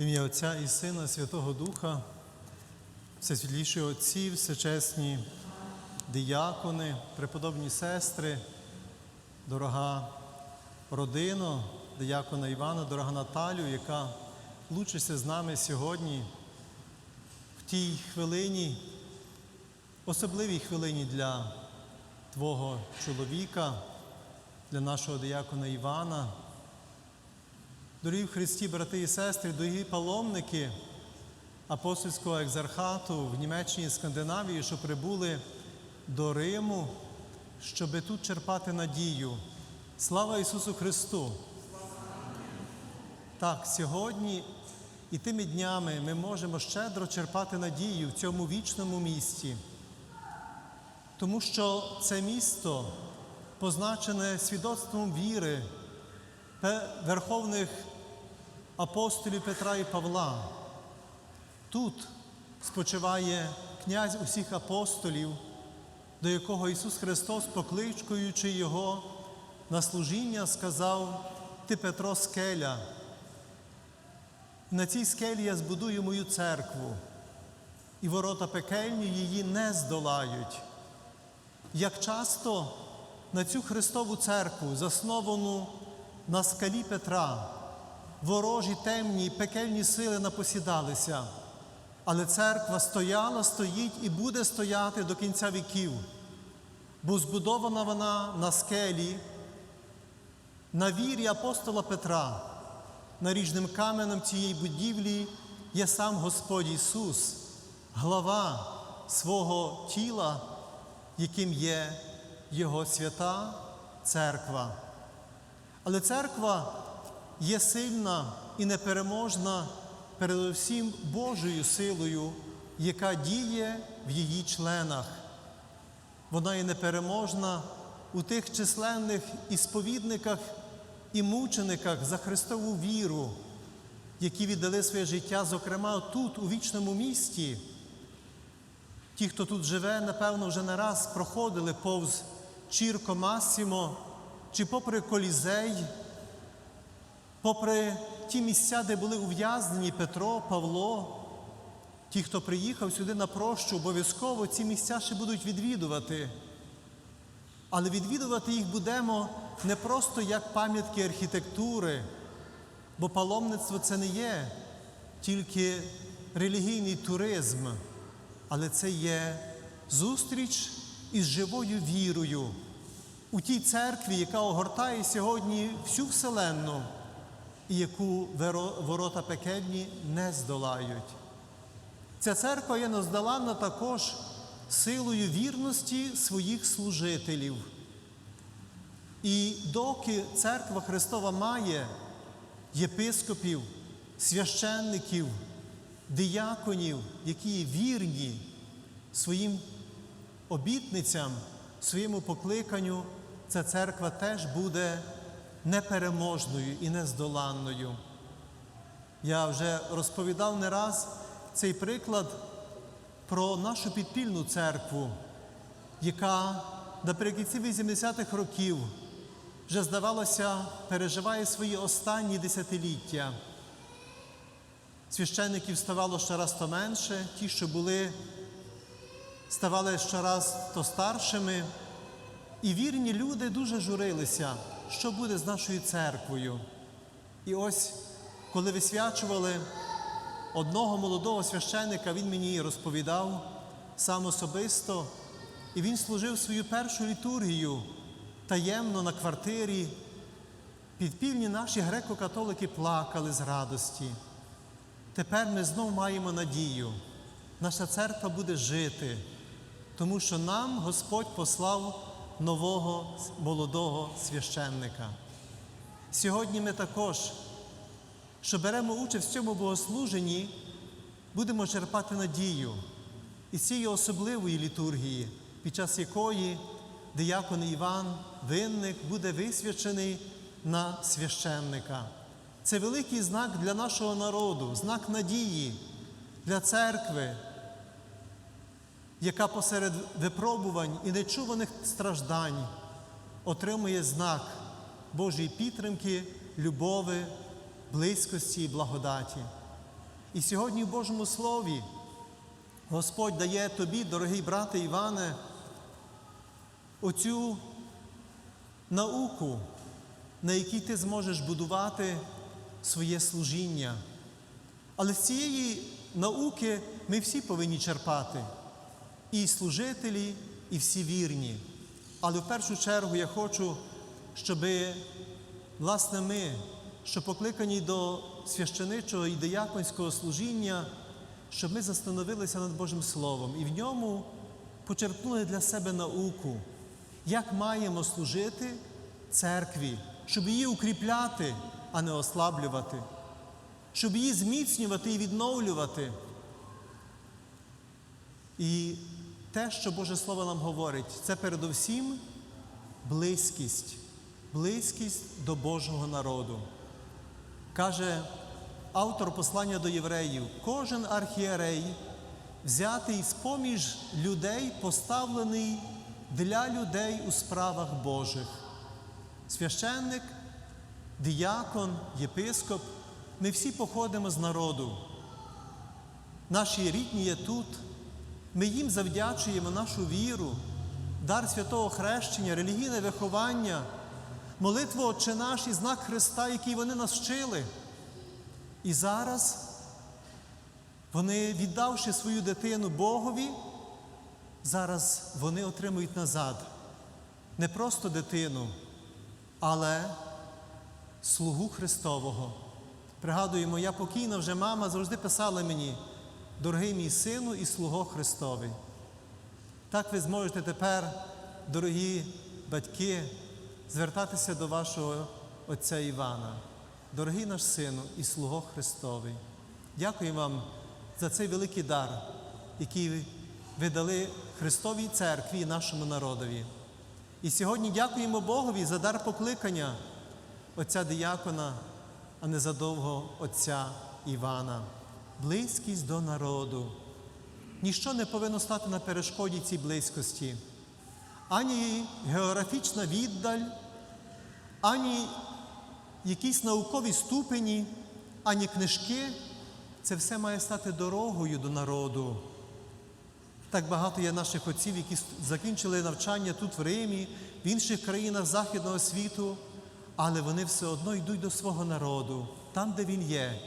Ім'я Отця і Сина, Святого Духа, всесвітліші отці, всечесні диякони, преподобні сестри, дорога родина, диякона Івана, дорога Наталю, яка лучиться з нами сьогодні в тій хвилині, особливій хвилині для Твого чоловіка, для нашого диякона Івана. Дорогі в Христі, брати і сестри, дорогі паломники апостольського екзархату в Німеччині і Скандинавії, що прибули до Риму, щоби тут черпати надію. Слава Ісусу Христу! Так, сьогодні і тими днями ми можемо щедро черпати надію в цьому вічному місті, тому що це місто позначене свідоцтвом віри верховних апостолів Петра і Павла. Тут спочиває князь усіх апостолів, до якого Ісус Христос, покличкуючи Його на служіння, сказав: Ти Петро скеля. На цій скелі я збудую мою церкву, і ворота пекельні її не здолають. Як часто на цю Христову церкву, засновану на скалі Петра, ворожі темні пекельні сили напосідалися, але церква стояла, стоїть і буде стояти до кінця віків, бо збудована вона на скелі, на вірі апостола Петра, наріжним каменем цієї будівлі є сам Господь Ісус, глава свого тіла, яким є Його свята церква. Але церква є сильна і непереможна передусім Божою силою, яка діє в її членах. Вона є непереможна у тих численних ісповідниках і мучениках за Христову віру, які віддали своє життя, зокрема тут, у вічному місті. Ті, хто тут живе, напевно, вже не раз проходили повз Чірко Масімо, чи попри колізей, попри ті місця, де були ув'язнені Петро, Павло, ті, хто приїхав сюди на прощу, обов'язково ці місця ще будуть відвідувати. Але відвідувати їх будемо не просто як пам'ятки архітектури, бо паломництво це не є тільки релігійний туризм, але це є зустріч із живою вірою у тій церкві, яка огортає сьогодні всю Вселенну, і яку ворота пекельні не здолають. Ця церква є нездоланна також силою вірності своїх служителів. І доки церква Христова має єпископів, священників, дияконів, які є вірні своїм обітницям, своєму покликанню, ця церква теж буде непереможною і нездоланною. Я вже розповідав не раз цей приклад про нашу підпільну церкву, яка наприкінці 80-х років вже, здавалося, переживає свої останні десятиліття. Священників ставало щораз то менше, ті, що були, ставали щораз то старшими. І вірні люди дуже журилися, що буде з нашою церквою. І ось, коли висвячували одного молодого священника, він мені розповідав сам особисто, і він служив свою першу літургію таємно на квартирі. Підпільні наші греко-католики плакали з радості. Тепер ми знов маємо надію. Наша церква буде жити, тому що нам Господь послав нового молодого священника. Сьогодні ми також, що беремо участь в цьому богослуженні, будемо черпати надію із цієї особливої літургії, під час якої диякон Іван, винник, буде висвячений на священника. Це великий знак для нашого народу, знак надії для церкви, яка посеред випробувань і нечуваних страждань отримує знак Божої підтримки, любови, близькості і благодаті. І сьогодні в Божому Слові Господь дає тобі, дорогий брате Іване, оцю науку, на якій ти зможеш будувати своє служіння. Але з цієї науки ми всі повинні черпати, і служителі, і всі вірні. Але в першу чергу я хочу, щоб, власне, ми, що покликані до священичого і дияконського служіння, щоб ми застановилися над Божим Словом і в ньому почерпнули для себе науку, як маємо служити церкві, щоб її укріпляти, а не ослаблювати, щоб її зміцнювати і відновлювати. І те, що Боже Слово нам говорить, це передусім близькість, близькість до Божого народу. Каже автор послання до євреїв, кожен архієрей, взятий з поміж людей, поставлений для людей у справах Божих. Священник, діякон, єпископ, ми всі походимо з народу. Наші рідні є тут. Ми їм завдячуємо нашу віру, дар святого хрещення, релігійне виховання, молитву Отче наш і знак Христа, який вони нас вчили. І зараз вони, віддавши свою дитину Богові, зараз вони отримують назад не просто дитину, але слугу Христового. Пригадую, моя покійна вже мама завжди писала мені, дорогий мій сину і слуго Христовий. Так ви зможете тепер, дорогі батьки, звертатися до вашого Отця Івана. Дорогий наш сину і слуго Христовий. Дякую вам за цей великий дар, який ви дали Христовій церкві і нашому народові. І сьогодні дякуємо Богові за дар покликання Отця Діякона, а не задовго Отця Івана. Близькість до народу. Ніщо не повинно стати на перешкоді цій близькості. Ані географічна віддаль, ані якісь наукові ступені, ані книжки. Це все має стати дорогою до народу. Так багато є наших отців, які закінчили навчання тут в Римі, в інших країнах Західного світу, але вони все одно йдуть до свого народу, там, де він є,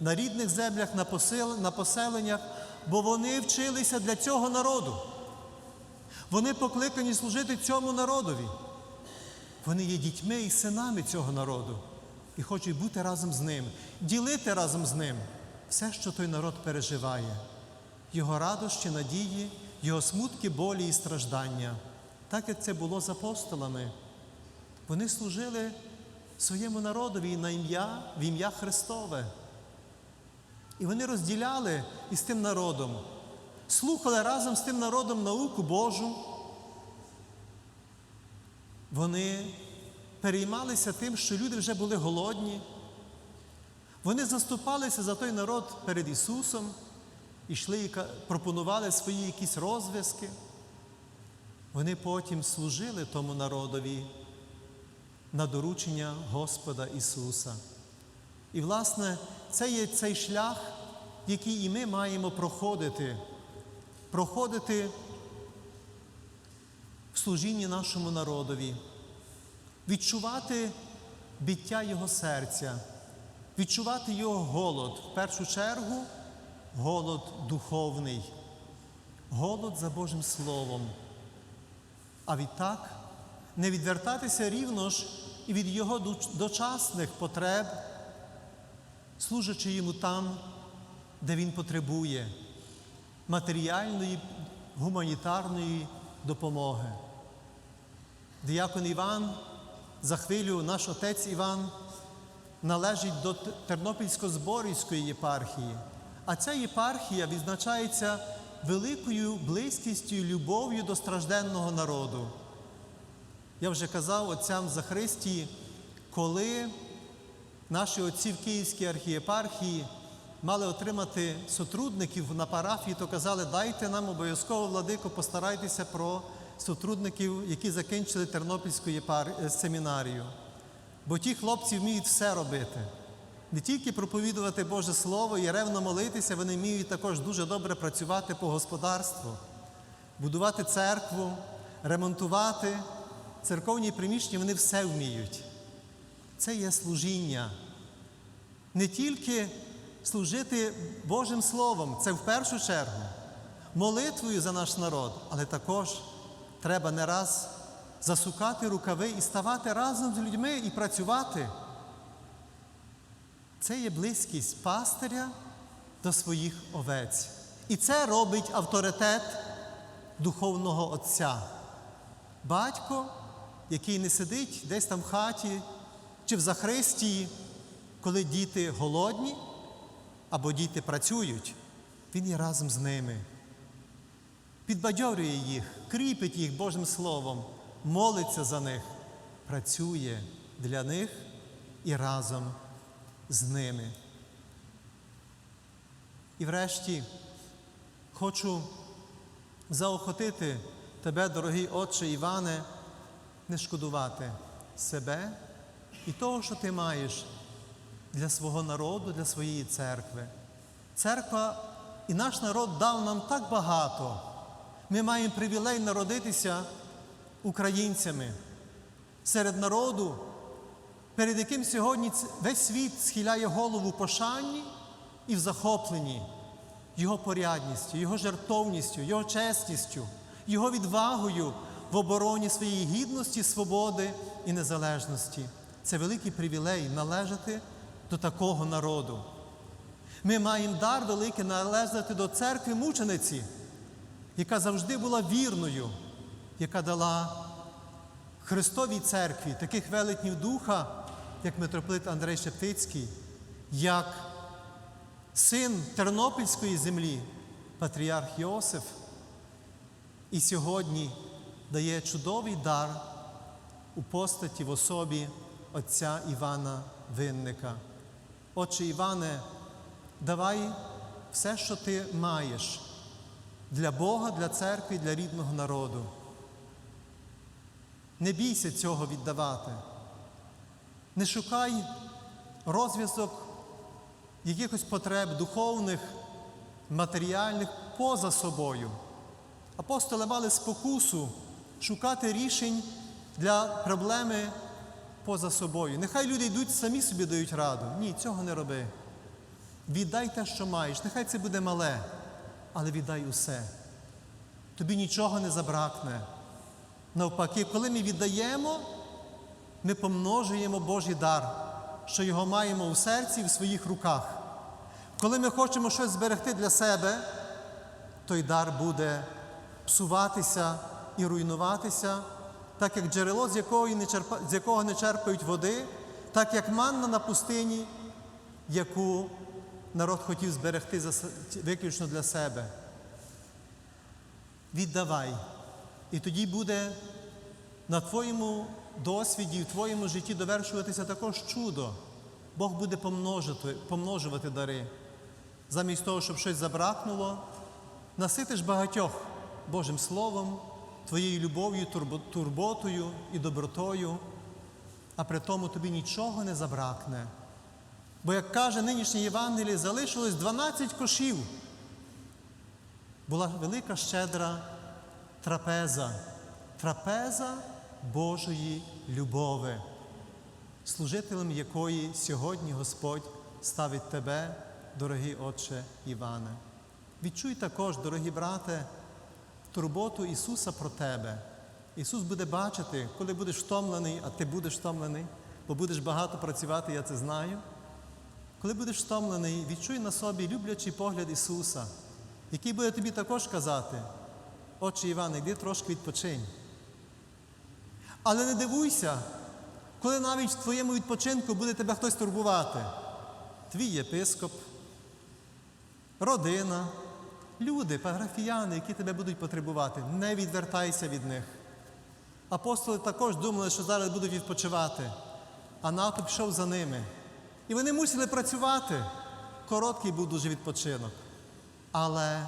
на рідних землях, на, посел... на поселеннях, бо вони вчилися для цього народу. Вони покликані служити цьому народові. Вони є дітьми і синами цього народу і хочуть бути разом з ним, ділити разом з ним все, що той народ переживає, його радощі, надії, його смутки, болі і страждання, так як це було з апостолами. Вони служили своєму народові на ім'я, в ім'я Христове. І вони розділяли із тим народом, слухали разом з тим народом науку Божу. Вони переймалися тим, що люди вже були голодні. Вони заступалися за той народ перед Ісусом, ішли і пропонували свої якісь розв'язки. Вони потім служили тому народові на доручення Господа Ісуса. І, власне, це є цей шлях, який і ми маємо проходити, проходити в служінні нашому народові, відчувати биття Його серця, відчувати Його голод, в першу чергу, голод духовний, голод за Божим Словом. А відтак не відвертатися рівно ж і від Його дочасних потреб, служачи йому там, де Він потребує матеріальної, гуманітарної допомоги. Діякон Іван, за хвилю наш отець Іван належить до Тернопільсько-Зборівської єпархії, а ця єпархія відзначається великою близькістю і любов'ю до стражденного народу. Я вже казав отцям Захристії, коли наші отці в Київській архієпархії мали отримати сотрудників на парафії, то казали, дайте нам обов'язково владико, постарайтеся про сотрудників, які закінчили Тернопільську єпар... семінарію. Бо ті хлопці вміють все робити. не тільки проповідувати Боже Слово і ревно молитися, вони вміють також дуже добре працювати по господарству, будувати церкву, ремонтувати церковні приміщення, вони все вміють. Це є служіння. Не тільки служити Божим Словом, це в першу чергу, молитвою за наш народ, але також треба не раз засукати рукави і ставати разом з людьми і працювати. Це є близькість пастиря до своїх овець. І це робить авторитет духовного отця. Батько, який не сидить десь там в хаті чи в захристії, коли діти голодні або діти працюють, він є разом з ними. Підбадьорює їх, кріпить їх Божим Словом, молиться за них, працює для них і разом з ними. І врешті хочу заохотити тебе, дорогий Отче Іване, не шкодувати себе і того, що ти маєш для свого народу, для своєї церкви. Церква і наш народ дав нам так багато. Ми маємо привілей народитися українцями серед народу, перед яким сьогодні весь світ схиляє голову пошанні і в захопленні його порядністю, його жертовністю, його честістю, його відвагою в обороні своєї гідності, свободи і незалежності. Це великий привілей належати до такого народу. Ми маємо дар великий належати до церкви мучениці, яка завжди була вірною, яка дала Христовій церкві таких велетнів духа, як митрополит Андрей Шептицький, як син Тернопільської землі, патріарх Йосиф, і сьогодні дає чудовий дар у постаті в особі отця Івана Винника. Отче Іване, давай все, що ти маєш для Бога, для церкви, для рідного народу. Не бійся цього віддавати. Не шукай розв'язок якихось потреб духовних, матеріальних поза собою. Апостоли мали спокусу шукати рішень для проблеми поза собою. Нехай люди йдуть самі собі дають раду. Ні, цього не роби. Віддай те, що маєш. Нехай це буде мале, але віддай усе. Тобі нічого не забракне. Навпаки, коли ми віддаємо, ми помножуємо Божий дар, що його маємо у серці і в своїх руках. Коли ми хочемо щось зберегти для себе, той дар буде псуватися і руйнуватися, так як джерело, з якого не, черпа, з якого не черпають води, так як манна на пустині, яку народ хотів зберегти виключно для себе. Віддавай. І тоді буде на твоєму досвіді, в твоєму житті довершуватися також чудо. Бог буде помножити, помножувати дари. Замість того, щоб щось забракнуло, наситиш багатьох Божим Словом, твоєю любов'ю, турботою і добротою, а при тому тобі нічого не забракне. Бо, як каже нинішнє Євангеліє, залишилось 12 кошів. Була велика щедра трапеза, трапеза Божої любови, служителем якої сьогодні Господь ставить тебе, дорогий Отче Іване. Відчуй також, дорогі брате, турботу Ісуса про тебе. Ісус буде бачити, коли будеш втомлений, а ти будеш втомлений, бо будеш багато працювати, я це знаю. Коли будеш втомлений, відчуй на собі люблячий погляд Ісуса, який буде тобі також казати, Отче Іване, йди трошки відпочинь. Але не дивуйся, коли навіть в твоєму відпочинку буде тебе хтось турбувати. Твій єпископ, родина, люди, парафіяни, які тебе будуть потребувати. Не відвертайся від них. Апостоли також думали, що зараз будуть відпочивати, а натовп пішов за ними. І вони мусили працювати. Короткий був дуже відпочинок. Але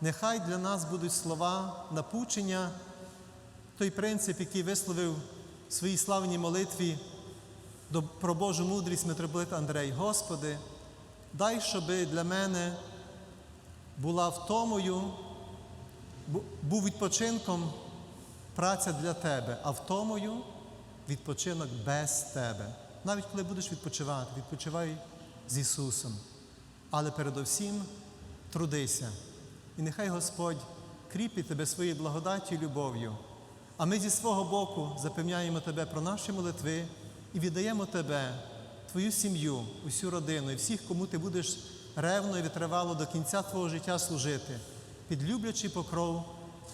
нехай для нас будуть слова напучення, той принцип, який висловив в своїй славній молитві про Божу мудрість митрополит Андрей, Господи, дай, щоби для мене була втомою, був відпочинком праця для Тебе, а втомою відпочинок без Тебе. Навіть коли будеш відпочивати, відпочивай з Ісусом. Але передовсім трудися. І нехай Господь кріпить тебе своєю благодаттю і любов'ю. А ми зі свого боку запевняємо тебе про наші молитви і віддаємо тебе, твою сім'ю, усю родину і всіх, кому ти будеш ревно і витривало до кінця твого життя служити, під люблячий покров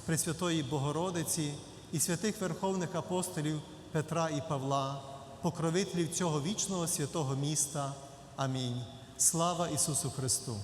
Пресвятої Богородиці і святих верховних апостолів Петра і Павла, покровителів цього вічного святого міста. Амінь. Слава Ісусу Христу!